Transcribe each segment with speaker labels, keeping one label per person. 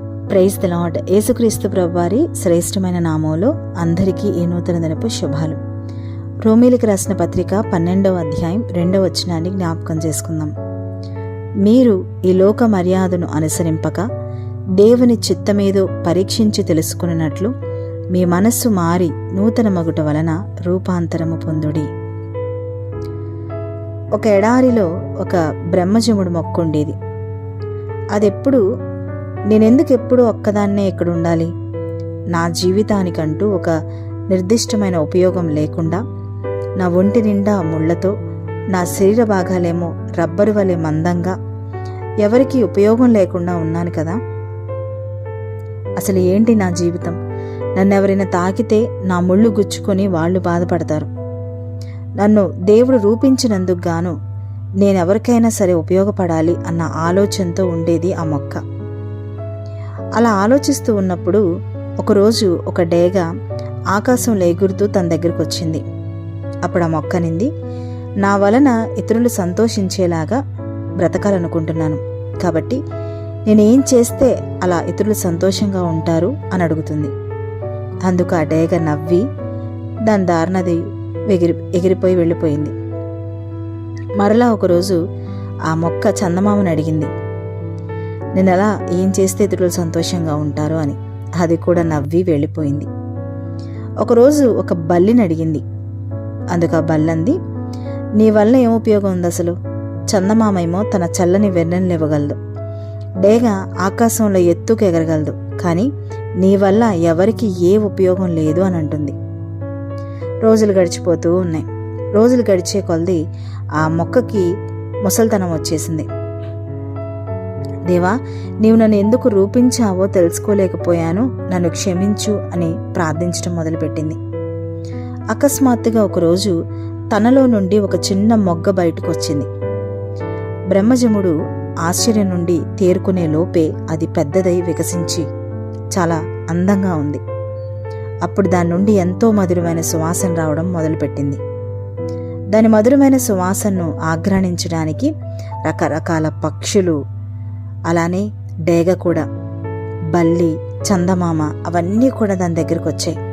Speaker 1: Praise the lord యేసుక్రీస్తు ప్రభువారి శ్రేష్టమైన నామంలో అందరికీ ఈ నూతన దినపు శుభాలు. రోమిలికి రాసిన పత్రిక పన్నెండవ అధ్యాయం రెండవ వచనాన్ని జ్ఞాపకం చేసుకుందాం. మీరు ఈ లోక మర్యాదను అనుసరింపక దేవుని చిత్తమేదో పరీక్షించి తెలుసుకున్నట్లు మీ మనస్సు మారి నూతన మగుట వలన రూపాంతరము పొందుడి. ఒక ఎడారిలో ఒక బ్రహ్మజముడు మొక్కుండేది. అదెప్పుడు నేనెందుకు ఎప్పుడూ ఒక్కదాన్నే ఇక్కడ ఉండాలి? నా జీవితానికంటూ ఒక నిర్దిష్టమైన ఉపయోగం లేకుండా నా ఒంటి నిండా ముళ్ళతో నా శరీర భాగాలేమో రబ్బరు వలె మందంగా ఎవరికి ఉపయోగం లేకుండా ఉన్నాను కదా? అసలు ఏంటి నా జీవితం? నన్ను ఎవరైనా తాకితే నా ముళ్ళు గుచ్చుకొని వాళ్ళు బాధపడతారు. నన్ను దేవుడు రూపించినందుకు గాను నేనెవరికైనా సరే ఉపయోగపడాలి అన్న ఆలోచనతో ఉండేది ఆ మొక్క. అలా ఆలోచిస్తూ ఉన్నప్పుడు ఒకరోజు ఒక డేగ ఆకాశం లేగురుతూ తన దగ్గరకు వచ్చింది అప్పుడు ఆ మొక్క నింది నా వలన ఇతరులు సంతోషించేలాగా బ్రతకాలనుకుంటున్నాను. కాబట్టి నేనేం చేస్తే అలా ఇతరులు సంతోషంగా ఉంటారు? అని అడుగుతుంది. అందుకు ఆ డేగ నవ్వి దాని దారినది ఎగిరి ఎగిరిపోయి వెళ్ళిపోయింది. మరలా ఒకరోజు ఆ మొక్క చందమామని అడిగింది. నేను అలా ఏం చేస్తే ఇతరులు సంతోషంగా ఉంటారు అని అది కూడా నవ్వి వెళ్ళిపోయింది. ఒకరోజు ఒక బల్లిని అడిగింది. అందుకు ఆ బల్లంది నీ వల్ల ఏం ఉపయోగం ఉంది అసలు? చందమామేమో తన చల్లని వెన్నెలను ఇవ్వగలదు. డేగ ఆకాశంలో ఎత్తుకు ఎగరగలదు. కానీ నీ వల్ల ఎవరికి ఏ ఉపయోగం లేదు అని అంటుంది. రోజులు గడిచిపోతూ ఉన్నాయి. రోజులు గడిచే కొలది ఆ మొక్కకి ముసల్తనం వచ్చేసింది. దేవా నీవు నన్ను ఎందుకు రూపించావో తెలుసుకోలేకపోయాను. నన్ను క్షమించు అని ప్రార్థించడం మొదలుపెట్టింది. అకస్మాత్తుగా ఒకరోజు తనలో నుండి ఒక చిన్న మొగ్గ బయటకు వచ్చింది బ్రహ్మజముడు ఆశ్చర్యం నుండి తేరుకునే లోపే అది పెద్దదై వికసించి చాలా అందంగా ఉంది. అప్పుడు దాని నుండి ఎంతో మధురమైన సువాసన రావడం మొదలుపెట్టింది. దాని మధురమైన సువాసనను ఆగ్రహించడానికి రకరకాల పక్షులు అలానే డేగ కూడా. బల్లి చందమామ అవన్నీ కూడా దాని దగ్గరకు వచ్చాయి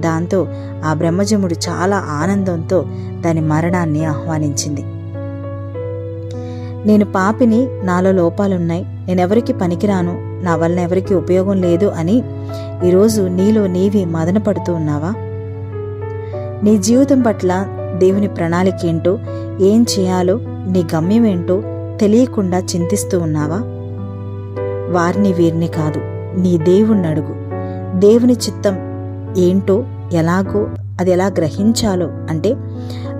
Speaker 1: దాంతో ఆ బ్రహ్మజముడు చాలా ఆనందంతో దాని మరణాన్ని ఆహ్వానించింది. నేను పాపిని నాలో లోపాలున్నాయి. నేనెవరికి పనికిరాను? నా వలన ఎవరికి ఉపయోగం లేదు అని ఈరోజు నీలో నీవి మదన పడుతూ ఉన్నావా? నీ జీవితం పట్ల దేవుని ప్రణాళిక ఏంటో? ఏం చేయాలో? నీ గమ్యం ఏంటో తెలియకుండా చింతిస్తూ ఉన్నావా? వారిని వీరిని కాదు నీ దేవుణ్ణి అడుగు. దేవుని చిత్తం ఏంటో ఎలాగో అది ఎలా గ్రహించాలో అంటే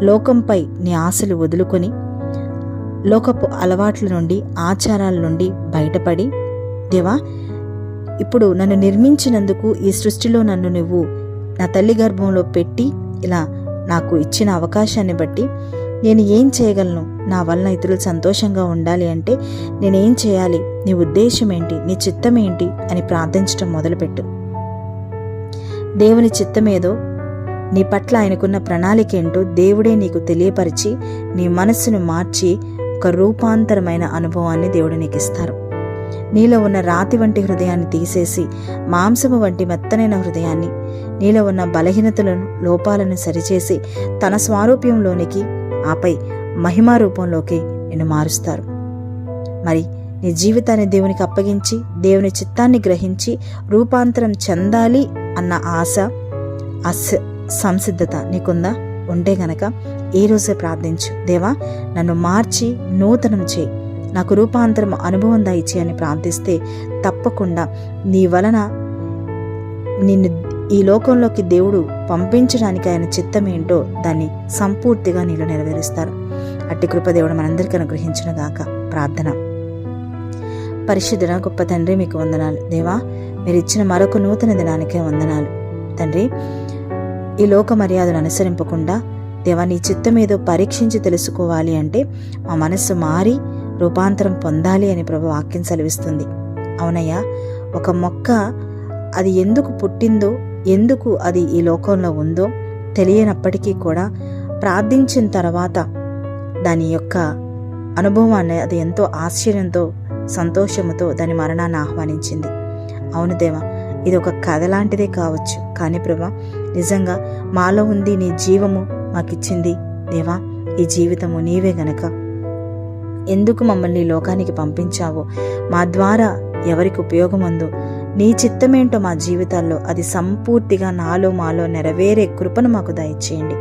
Speaker 1: లోకంపై నీ ఆశలు వదులుకొని లోకపు అలవాట్ల నుండి ఆచారాల నుండి బయటపడి దేవా ఇప్పుడు నన్ను నిర్మించినందుకు ఈ సృష్టిలో నన్ను నువ్వు నా తల్లి గర్భంలో పెట్టి ఇలా నాకు ఇచ్చిన అవకాశాన్ని బట్టి నేను ఏం చేయగలను? నా వలన ఇతరులు సంతోషంగా ఉండాలి అంటే నేనేం చేయాలి? నీ ఉద్దేశం ఏంటి? నీ చిత్తం ఏంటి? అని ప్రార్థించడం మొదలుపెట్టు. దేవుని చిత్తమేదో? నీ పట్ల ఆయనకున్న ప్రణాళిక ఏంటో దేవుడే నీకు తెలియపరిచి నీ మనస్సును మార్చి ఒక రూపాంతరమైన అనుభవాన్ని దేవుడు నీకు ఇస్తారు నీలో ఉన్న రాతి వంటి హృదయాన్ని తీసేసి మాంసము వంటి మెత్తనైన హృదయాన్ని నీలో ఉన్న బలహీనతలను లోపాలను సరిచేసి తన స్వారూప్యంలోనికి ఆపై మహిమా రూపంలోకి నిన్ను మారుస్తారు. మరి నీ జీవితాన్ని దేవునికి అప్పగించి దేవుని చిత్తాన్ని గ్రహించి రూపాంతరం చెందాలి అన్న ఆశ అస్ సంసిద్ధత నీకుందా? ఉంటే గనక ఈ రోజే ప్రార్థించు. దేవా నన్ను మార్చి నూతనం చేయి. నాకు రూపాంతరం అనుభవం దయచేయని ప్రార్థిస్తే తప్పకుండా నీ వలన నిన్ను ఈ లోకంలోకి దేవుడు పంపించడానికి ఆయన చిత్తం ఏంటో దాన్ని సంపూర్తిగా నీలో నెరవేరుస్తారు. అట్టి కృప దేవుడు మనందరికీ అనుగ్రహించిన గాక. ప్రార్థన. పరిశుద్ధుడ గొప్ప తండ్రి మీకు వందనాలు. దేవా మీరు ఇచ్చిన మరొక నూతన దినానికే వందనాలు. తండ్రి ఈ లోక మర్యాదను అనుసరింపకుండా దేవా నీ చిత్తం ఏదో పరీక్షించి తెలుసుకోవాలి అంటే మా మనస్సు మారి రూపాంతరం పొందాలి అని ప్రభు వాక్యం సెలవిస్తుంది. అవునయ్యా ఒక మొక్క అది ఎందుకు పుట్టిందో ఎందుకు అది ఈ లోకంలో ఉందో తెలియనప్పటికీ కూడా ప్రార్థించిన తర్వాత దాని యొక్క అనుభవాన్ని అది ఎంతో ఆశ్చర్యంతో సంతోషముతో దాని మరణాన్ని ఆహ్వానించింది. అవును దేవా ఇది ఒక కథ లాంటిదే కావచ్చు. కానీ ప్రభా నిజంగా మాలో ఉంది నీ జీవము మాకిచ్చింది. దేవా ఈ జీవితము నీవే గనక. ఎందుకు మమ్మల్ని లోకానికి పంపించావో మా ద్వారా ఎవరికి ఉపయోగం ఉందో నీ చిత్తమేంటో మా జీవితాల్లో అది సంపూర్తిగా నాలో మాలో నెరవేరే కృపను మాకు దయచేయండి.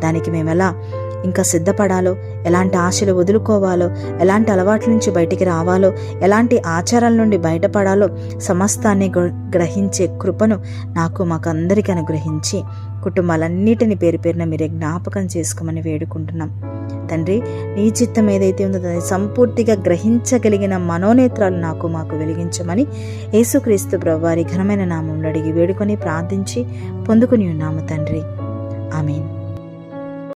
Speaker 1: దానికి మేము ఎలా ఇంకా సిద్ధపడాలో? ఎలాంటి ఆశలు వదులుకోవాలో? ఎలాంటి అలవాట్ల నుంచి బయటికి రావాలో? ఎలాంటి ఆచారాల నుండి బయటపడాలో? సమస్తాన్ని గ్రహించే కృపను నాకు మాకందరికీ అనుగ్రహించి కుటుంబాలన్నిటిని పేరు పేరున మీరే జ్ఞాపకం చేసుకోమని వేడుకుంటున్నాం. తండ్రి నీ చిత్తం ఏదైతే ఉందో దాన్ని సంపూర్తిగా గ్రహించగలిగిన మనోనేత్రాలు నాకు మాకు వెలిగించమని యేసుక్రీస్తు ప్రభువారి ఘనమైన నామంలో అడిగి వేడుకొని ప్రార్థించి పొందుకుని ఉన్నాము తండ్రి. ఆమెన్.